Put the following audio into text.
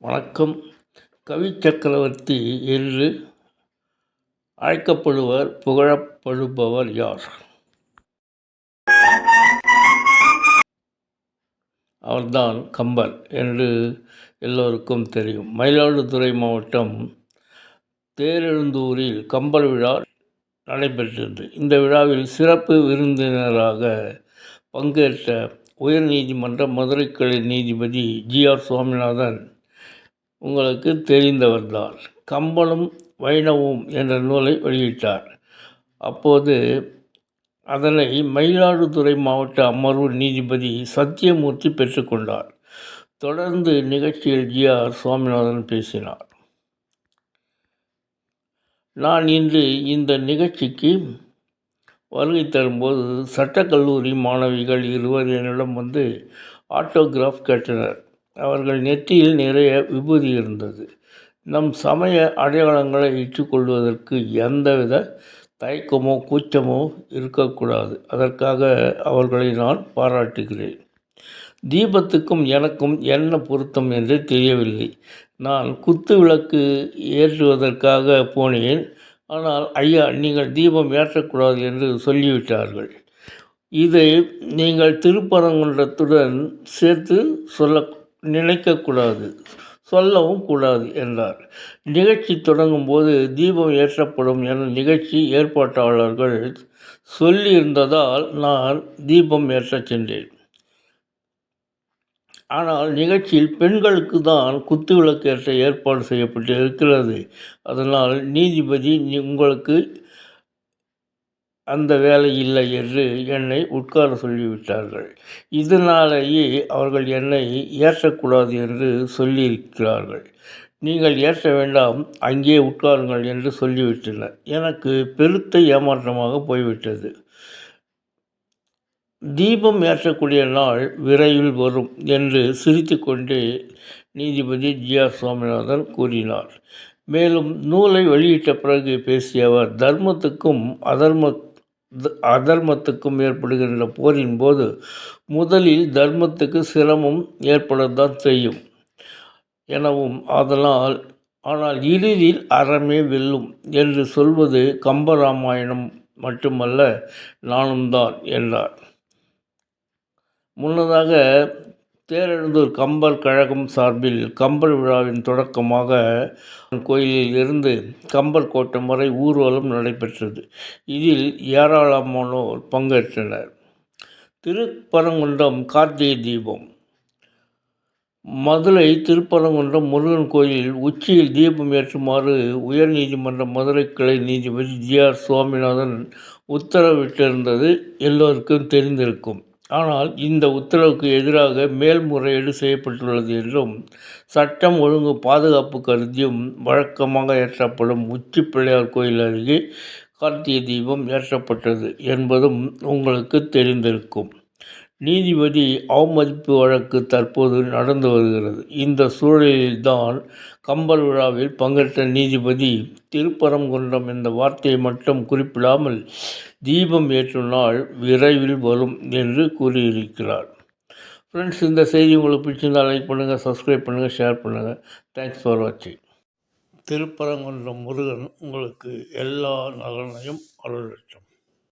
வணக்கம். கவி சக்கரவர்த்தி என்று அழைக்கப்படுவர் புகழப்படுபவர் யார்? அவர்தான் கம்பர் என்று எல்லோருக்கும் தெரியும். மயிலாடுதுறை மாவட்டம் தேரெழுந்தூரில் கம்பர் விழா நடைபெற்றது. இந்த விழாவில் சிறப்பு விருந்தினராக பங்கேற்ற உயர்நீதிமன்ற மதுரை கிளை நீதிபதி ஜி ஆர் சுவாமிநாதன் உங்களுக்கு தெரிந்தவர்தான். கம்பனும் வைணவம் என்ற நூலை வெளியிட்டார். அப்போது அதனை மயிலாடுதுறை மாவட்ட அமர்வு நீதிபதி சத்தியமூர்த்தி பெற்றுக்கொண்டார் தொடர்ந்து நிகழ்ச்சியில் ஜி ஆர் சுவாமிநாதன் பேசினார். நான் இன்று இந்த நிகழ்ச்சிக்கு வருகை தரும்போது சட்டக்கல்லூரி மாணவிகள் இருவர் என்னிடம் வந்து ஆட்டோகிராஃப் கேட்டனர். அவர்கள் நெற்றியில் நிறைய விபூதி இருந்தது. நம் சமய அடையாளங்களை ஏற்றுக்கொள்வதற்கு எந்தவித தயக்கமோ கூச்சமோ இருக்கக்கூடாது. அதற்காக அவர்களை நான் பாராட்டுகிறேன். தீபத்துக்கும் எனக்கும் என்ன பொருத்தம் என்று தெரியவில்லை. நான் குத்து விளக்கு ஏற்றுவதற்காக போனேன். ஆனால் ஐயா நீங்கள் தீபம் ஏற்றக்கூடாது என்று சொல்லிவிட்டார்கள். இதை நீங்கள் திருப்பரங்குன்றத்துடன் சேர்த்து சொல்ல நினைக்கக்கூடாது சொல்லவும் கூடாது என்றார். நிகழ்ச்சி தொடங்கும் போது தீபம் ஏற்றப்படும் என நிகழ்ச்சி ஏற்பாட்டாளர்கள் சொல்லியிருந்ததால் நான் தீபம் ஏற்றச் சென்றேன். ஆனால் நிகழ்ச்சியில் பெண்களுக்கு தான் குத்து விளக்கேற்ற ஏற்பாடு செய்யப்பட்டு இருக்கிறது அதனால் நீதிபதி உங்களுக்கு அந்த வேலை இல்லை என்று என்னை உட்கார சொல்லிவிட்டார்கள். இதனாலேயே அவர்கள் என்னை ஏற்றக்கூடாது என்று சொல்லியிருக்கிறார்கள். நீங்கள் ஏற்ற வேண்டாம் அங்கே உட்காருங்கள் என்று சொல்லிவிட்டனர். எனக்கு பெருத்த ஏமாற்றமாக போய்விட்டது. தீபம் ஏற்றக்கூடிய நாள் விரைவில் வரும் என்று சிரித்துக்கொண்டே நீதிபதி ஜி ஆர் சுவாமிநாதன் கூறினார். மேலும் நூலை வெளியிட்ட பிறகு பேசிய அவர் தர்மத்துக்கும் அதர்ம அதர்மத்துக்கும் ஏற்படுகின்ற போரின் போது முதலில் தர்மத்துக்கு சிரமம் ஏற்படத்தான் செய்யும் எனவும் அதனால் ஆனால் இறுதியில் அறமே வெல்லும் என்று சொல்வது கம்பராமாயணம் மட்டுமல்ல நானும் தான் என்றார். முன்னதாக தேரெழுந்தூர் கம்பர் கழகம் சார்பில் கம்பர் விழாவின் தொடக்கமாக கோயிலில் இருந்து கம்பர் கோட்டம் வரை ஊர்வலம் நடைபெற்றது. இதில் ஏராளமானோர் பங்கேற்றனர். திருப்பரங்குன்றம் கார்த்திகை தீபம். மதுரை திருப்பரங்குன்றம் முருகன் கோயிலில் உச்சியில் தீபம் ஏற்றுமாறு உயர்நீதிமன்ற மதுரை கிளை நீதிபதி ஜி ஆர் சுவாமிநாதன் உத்தரவிட்டிருந்தது எல்லோருக்கும் தெரிந்திருக்கும். ஆனால் இந்த உத்தரவுக்கு எதிராக மேல்முறையீடு செய்யப்பட்டுள்ளது என்றும் சட்டம் ஒழுங்கு பாதுகாப்பு கருதியும் வழக்கமாக ஏற்றப்படும் உச்சி பிள்ளையார் கோயில் அருகே கார்த்திகை தீபம் ஏற்றப்பட்டது என்பதும் உங்களுக்கு தெரிந்திருக்கும். நீதிபதி அவமதிப்பு வழக்கு தற்போது நடந்து வருகிறது. இந்த சூழலில்தான் கம்பல் விழாவில் பங்கேற்ற நீதிபதி திருப்பரங்குன்றம் என்ற வார்த்தையை மட்டும் குறிப்பிடாமல் தீபம் ஏற்றும் நாள் விரைவில் வரும் என்று கூறியிருக்கிறார். ஃப்ரெண்ட்ஸ் இந்த செய்தி உங்களுக்கு பிடிச்சிருந்தால் லைக் பண்ணுங்கள் சப்ஸ்கிரைப் பண்ணுங்கள் ஷேர் பண்ணுங்கள் தேங்க்ஸ் ஃபார் வாட்சிங் திருப்பரங்குன்றம் முருகன் உங்களுக்கு எல்லா நலனையும் அருளட்டும்.